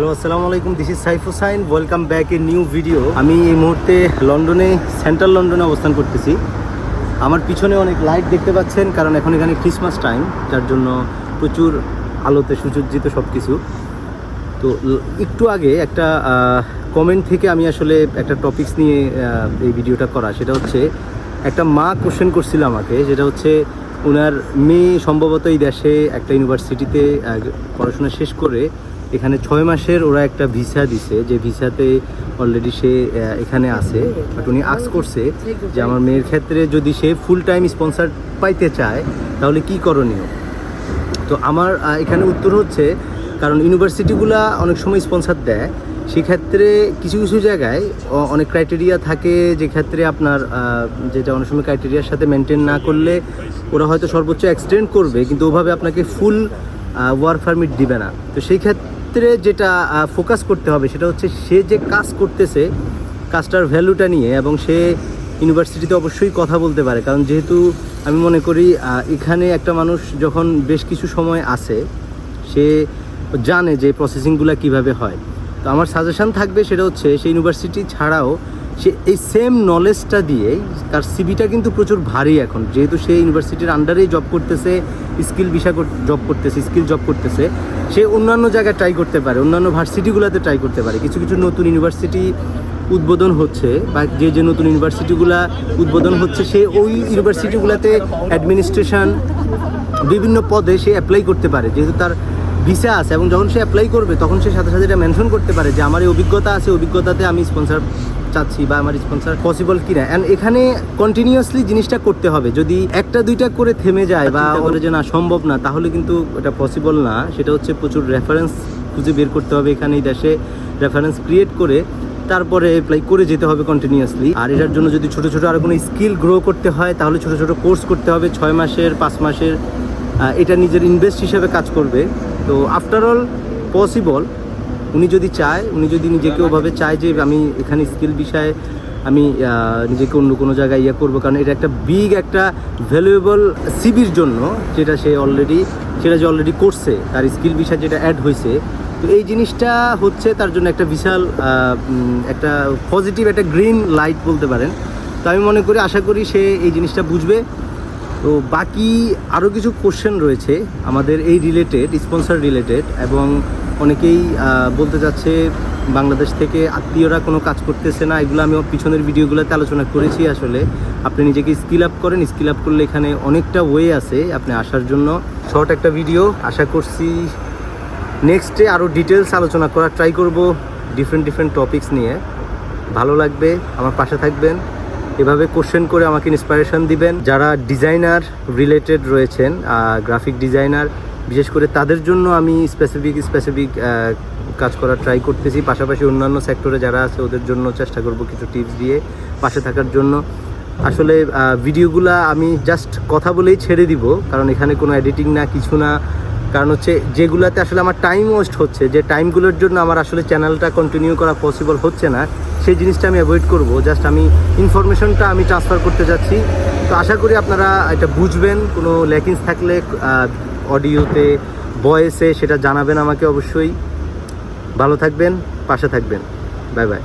Hello আসসালামু আলাইকুম this is welcome back a new video আমি এই মুহূর্তে লন্ডনে, সেন্ট্রাল লন্ডনে অবস্থান করতেছি। আমার পিছনে অনেক লাইট দেখতে পাচ্ছেন, কারণ এখন এখানে ক্রিসমাস টাইম যার জন্য প্রচুর আলোতে সুসজ্জিত সব কিছু তো, একটু আগে একটা কমেন্ট থেকে আমি আসলে একটা টপিকস নিয়ে এই ভিডিওটা করা। সেটা হচ্ছে, একটা মা কোশ্চেন করছিল আমাকে, যেটা হচ্ছে ওনার মেয়ে সম্ভবত এই দেশে একটা ইউনিভার্সিটিতে পড়াশোনা শেষ করে এখানে ছয় মাসের ওরা একটা ভিসা দিছে, যে ভিসাতে অলরেডি সে এখানে আছে। বাট উনি আক্স করছে যে আমার মেয়ের ক্ষেত্রে যদি সে ফুল টাইম স্পন্সার পাইতে চায়, তাহলে কি করণীয়? তো আমার এখানে উত্তর হচ্ছে, কারণ ইউনিভার্সিটিগুলা অনেক সময় স্পন্সার দেয়। সেক্ষেত্রে কিছু কিছু জায়গায় অনেক ক্রাইটেরিয়া থাকে যে ক্ষেত্রে আপনার যেটা অনেক সময় ক্রাইটেরিয়ার সাথে মেনটেন না করলে ওরা হয়তো সর্বোচ্চ এক্সটেন্ড করবে, কিন্তু ওভাবে আপনাকে ফুল ওয়ার্ক পারমিট দিবে না। তো সেই ক্ষেত্রে যেটা ফোকাস করতে হবে সেটা হচ্ছে সে যে কাজ করতেছে, কাজটার ভ্যালুটা নিয়ে এবং সে ইউনিভার্সিটিতে অবশ্যই কথা বলতে পারে। কারণ যেহেতু আমি মনে করি এখানে একটা মানুষ যখন বেশ কিছু সময় আসে সে জানে যে প্রসেসিংগুলো কীভাবে হয়। তো আমার সাজেশন থাকবে সেটা হচ্ছে সেই ইউনিভার্সিটি ছাড়াও সে এই সেম নলেজটা দিয়ে, তার সিবিটা কিন্তু প্রচুর ভারী এখন। যেহেতু সে ইউনিভার্সিটির আন্ডারেই জব করতেছে স্কিল বিষয় জব করতেছে স্কিল জব করতেছে সে অন্যান্য জায়গায় ট্রাই করতে পারে, অন্যান্য ভার্সিটিগুলোতে ট্রাই করতে পারে। কিছু কিছু নতুন ইউনিভার্সিটি উদ্বোধন হচ্ছে বা যে যে নতুন ইউনিভার্সিটিগুলা উদ্বোধন হচ্ছে, সে ওই ইউনিভার্সিটিগুলোতে অ্যাডমিনিস্ট্রেশন বিভিন্ন পদে সে অ্যাপ্লাই করতে পারে। যেহেতু তার ভিসা আছে এবং যখন সে অ্যাপ্লাই করবে, তখন সে সাথে সাথে এটা মেনশন করতে পারে যে, আমার এই অভিজ্ঞতা আছে, অভিজ্ঞতাতে আমি স্পন্সর চাচ্ছি বা আমার স্পন্সর পসিবল কিনা। অ্যান্ড এখানে কন্টিনিউয়াসলি জিনিসটা করতে হবে। যদি একটা, দুইটা করে থেমে যায় বা করে যে না, সম্ভব না, তাহলে কিন্তু এটা পসিবল না। সেটা হচ্ছে প্রচুর রেফারেন্স খুঁজে বের করতে হবে এখানে এই দেশে রেফারেন্স ক্রিয়েট করে তারপরে অ্যাপ্লাই করে যেতে হবে কন্টিনিউয়াসলি আর এটার জন্য যদি ছোট ছোট আর কোনো স্কিল গ্রো করতে হয়, তাহলে ছোট ছোট কোর্স করতে হবে, ছয় মাসের, পাঁচ মাসের। এটা নিজের ইনভেস্ট হিসেবে কাজ করবে। তো আফটার অল পসিবল উনি যদি চায়, উনি যদি নিজেকে ওভাবে চায় যে আমি এখানে স্কিল বিষয়ে আমি নিজেকে অন্য কোনো জায়গায় ইয়ে করব, কারণ এটা একটা বিগ একটা ভ্যালুয়েবল সিবির জন্য যেটা সে অলরেডি সেটা যে অলরেডি করছে, তার স্কিল বিষয় যেটা অ্যাড হয়েছে। তো এই জিনিসটা হচ্ছে তার জন্য একটা বিশাল একটা পজিটিভ একটা গ্রিন লাইট বলতে পারেন। তো আমি মনে করি, আশা করি সে এই জিনিসটা বুঝবে। তো বাকি আরও কিছু কোশ্চেন রয়েছে আমাদের এই রিলেটেড স্পন্সর রিলেটেড এবং অনেকেই বলতে যাচ্ছে বাংলাদেশ থেকে আত্মীয়রা কোনো কাজ করতেছে না, এগুলো আমি পিছনের ভিডিওগুলোতে আলোচনা করেছি আসলে। আপনি নিজেকে স্কিল আপ করেন স্কিল আপ করলে এখানে অনেকটা ওয়ে আছে আপনি আসার জন্য। শর্ট একটা ভিডিও আশা করছি নেক্সটে আরও ডিটেলস আলোচনা করার ট্রাই করব ডিফারেন্ট ডিফারেন্ট টপিক্স নিয়ে। ভালো লাগবে, আমার পাশে থাকবেন। এভাবে কোশ্চেন করে আমাকে ইন্সপিরেশন দিবেন। যারা ডিজাইনার রিলেটেড রয়েছেন গ্রাফিক ডিজাইনার বিশেষ করে তাদের জন্য আমি স্পেসিফিক স্পেসিফিক কাজ করার ট্রাই করতেছি। পাশাপাশি অন্যান্য সেক্টরে যারা আছে, ওদের জন্য চেষ্টা করব কিছু টিপস দিয়ে পাশে থাকার জন্য। আসলে ভিডিওগুলা আমি জাস্ট কথা বলেই ছেড়ে দিব, কারণ এখানে কোনো এডিটিং না, কিছু না। কারণ হচ্ছে, যেগুলাতে আসলে আমার টাইম ওয়েস্ট হচ্ছে, যে টাইমগুলোর জন্য আমার আসলে চ্যানেলটা কন্টিনিউ করা পসিবল হচ্ছে না সেই জিনিসটা আমি অ্যাভয়েড করব। জাস্ট আমি ইনফরমেশনটা আমি ট্রান্সফার করতে যাচ্ছি। তো আশা করি আপনারা এটা বুঝবেন। কোনো ল্যাকিংস থাকলে অডিওতে ভয়েসে সেটা জানাবেন আমাকে অবশ্যই। ভালো থাকবেন, পাশে থাকবেন। Bye bye